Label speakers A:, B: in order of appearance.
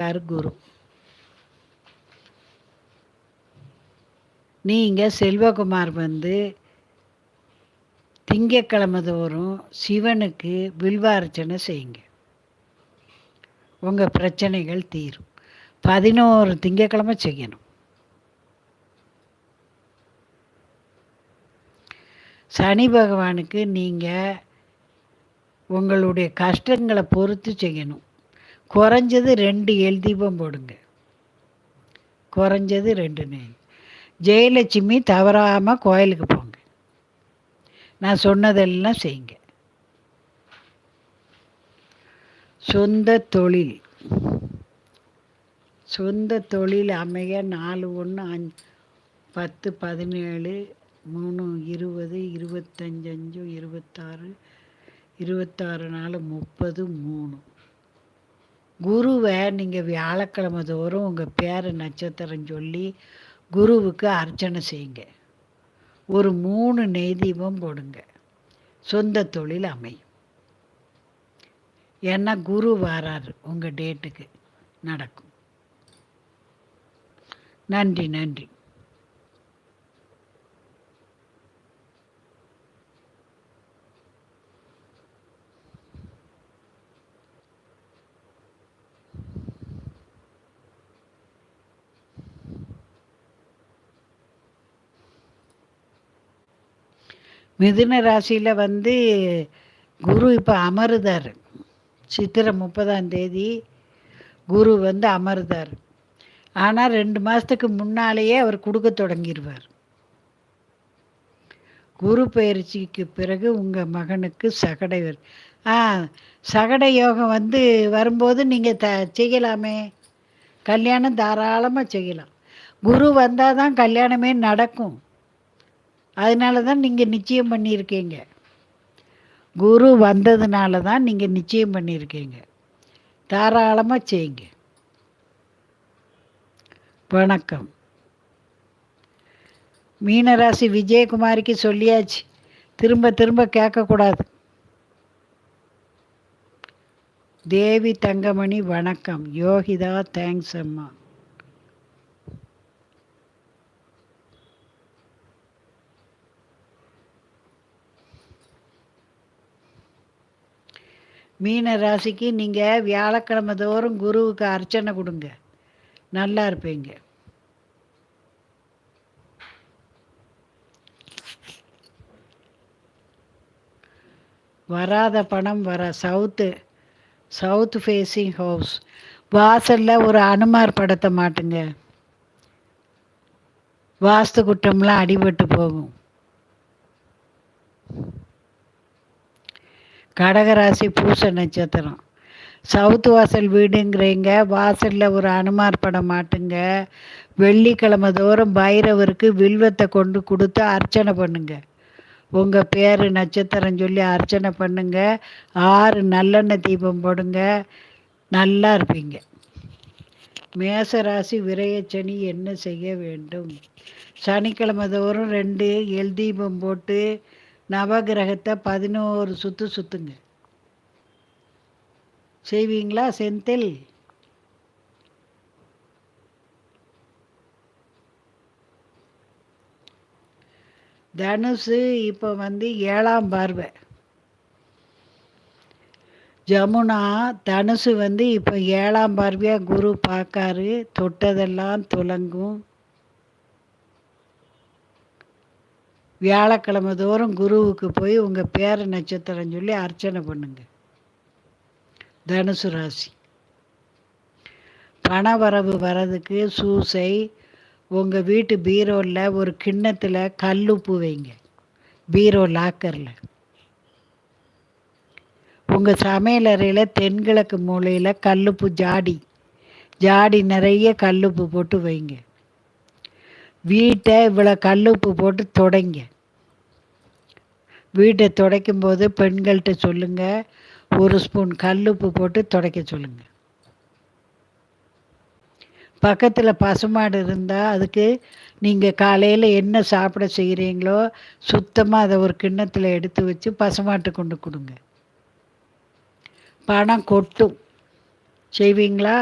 A: யார் குரு நீங்கள் செல்வகுமார் வந்து திங்கக்கிழமை தோறும் சிவனுக்கு வில்வார்ச்சனை செய்யுங்க. உங்கள் பிரச்சனைகள் தீரும். பதினோரு திங்கக்கிழமை செய்யணும். சனி பகவானுக்கு நீங்கள் உங்களுடைய கஷ்டங்களை பொறுத்து செய்யணும். குறைஞ்சது ரெண்டு எல் தீபம் போடுங்க. குறைஞ்சது ரெண்டு நெய் ஜெயலட்சுமி தவறாமல் கோயிலுக்கு போங்க. நான் சொன்னதெல்லாம் செய்யுங்க சொந்த தொழில். சொந்த தொழில் அமைய நாலு ஒன்று அஞ்சு பத்து பதினேழு மூணு இருபது இருபத்தஞ்சு அஞ்சு இருபத்தாறு இருபத்தாறு நாலு முப்பது மூணு. குருவை நீங்கள் வியாழக்கிழமை தோறும் உங்கள் பேர் நட்சத்திரம் சொல்லி குருவுக்கு அர்ச்சனை செய்யுங்க. ஒரு மூணு நெய் தீபம் போடுங்க. சொந்த தொழில் அமையும். ஏன்னா குரு வராரு. உங்கள் டேட்டுக்கு நடக்கும். நன்றி நன்றி. மிதுன ராசியில் வந்து குரு இப்போ அமருதார். சித்திரை முப்பதாம் தேதி குரு வந்து அமருதார். ஆனால் ரெண்டு மாதத்துக்கு முன்னாலேயே அவர் கொடுக்க தொடங்கிடுவார் குரு பயிற்சிக்கு பிறகு உங்கள் மகனுக்கு சகடை வரும் ஆ சகடை யோகம் வந்து வரும்போது நீங்கள் த செய்யலாமே. கல்யாணம் தாராளமாக செய்யலாம். குரு வந்தால் தான் கல்யாணமே நடக்கும். அதனால தான் நீங்கள் நிச்சயம் பண்ணியிருக்கீங்க. குரு வந்ததுனால தான் நீங்கள் நிச்சயம் பண்ணியிருக்கீங்க. தாராளமாக செய்யுங்க. வணக்கம். மீனராசி விஜயகுமாரிக்கு சொல்லியாச்சு. திரும்ப திரும்ப கேட்கக்கூடாது. தேவி தங்கமணி வணக்கம். யோகிதா தேங்க்ஸ் அம்மா. மீன ராசிக்கு நீங்கள் வியாழக்கிழமை தோறும் குருவுக்கு அர்ச்சனை கொடுங்க. நல்லா இருப்பீங்க. வராத பணம் வர சவுத்து சவுத் ஃபேஸிங் ஹவுஸ் வாசலில் ஒரு அனுமார் படத்தை மாட்டுங்க. வாஸ்து குற்றம்லாம் அடிபட்டு போகும். கடகராசி பூச நட்சத்திரம். சவுத்து வாசல் வீடுங்கிறீங்க வாசலில் ஒரு அனுமார் படம் மாட்டுங்க. வெள்ளிக்கிழமை தோறும் பைரவருக்கு வில்வத்தை கொண்டு கொடுத்து அர்ச்சனை பண்ணுங்க. உங்கள் பேர் நட்சத்திரம் சொல்லி அர்ச்சனை பண்ணுங்க. ஆறு நல்லெண்ணெய் தீபம் போடுங்க. நல்லா இருப்பீங்க. மேசராசி விரயச்சனி என்ன செய்ய வேண்டும்? சனிக்கிழமை தோறும் ரெண்டு எல் தீபம் போட்டு நவகிரகத்தை பதினோரு சுற்று சுற்றுங்க செய்வீங்களா செந்தில்? தனுசு இப்போ வந்து ஏழாம் பார்வை. ஜமுனா தனுசு வந்து இப்போ ஏழாம் பார்வையாக குரு பார்க்காரு. தொட்டதெல்லாம் துலங்கும். வியாழக்கிழமை தோறும் குருவுக்கு போய் உங்கள் பேர நட்சத்திரம் சொல்லி அர்ச்சனை பண்ணுங்க. தனுசு ராசி. பண வரவு வர்றதுக்கு சூசை உங்கள் வீட்டு பீரோவில் ஒரு கிண்ணத்தில் கல்லுப்பு வைங்க. பீரோ லாக்கரில். உங்கள் சமையலறையில் தென்கிழக்கு மூலையில் கல்லுப்பு ஜாடி. ஜாடி நிறைய கல்லுப்பு போட்டு வைங்க. வீட்டை இவ்வளோ கல்லுப்பு போட்டு தொடங்க. வீட்டை துடைக்கும் போது பெண்கள்கிட்ட சொல்லுங்கள் ஒரு ஸ்பூன் கல்லுப்பு போட்டு துடைக்க சொல்லுங்கள் பக்கத்தில் பசுமாடு இருந்தால் அதுக்கு நீங்கள் காலையில் என்ன சாப்பிட செய்கிறீங்களோ சுத்தமாக அதை ஒரு கிண்ணத்தில் எடுத்து வச்சு பசுமாட்டு கொண்டு கொடுங்க. பணம் கொட்டும். செய்வீங்களா?